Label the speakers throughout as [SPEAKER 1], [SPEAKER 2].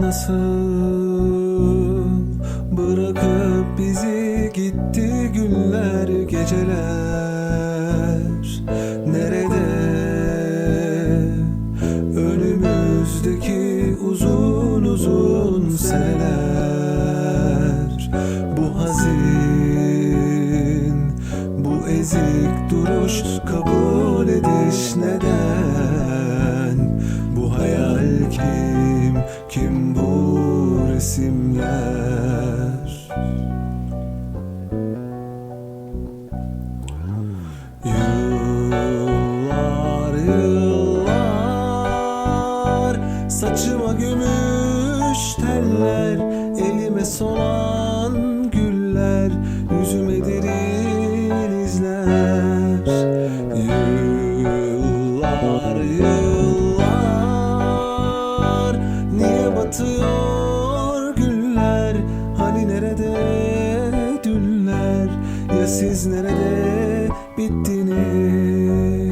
[SPEAKER 1] Nasıl bırakıp bizi gitti günler geceler uzun seneler. Bu hazin bu ezik duruş kabul ediş neden? Bu hayal kim kim bu resimler? Yıllar yıllar Saçıma gümüş teller Elime solan güller Yüzüme derin izler. Yıllar yıllar Niye batıyor güller? Hani nerede dünler Ya siz nerede bittiniz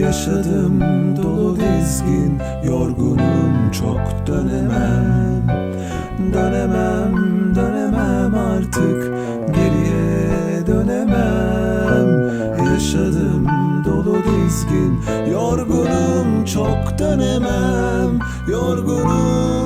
[SPEAKER 1] Yaşadım dolu dizgin Yorgunum çok dönemem. Dönemem dönemem artık Geriye dönemem. Yaşadım dolu dizgin Yorgunum çok dönemem. Yorgunum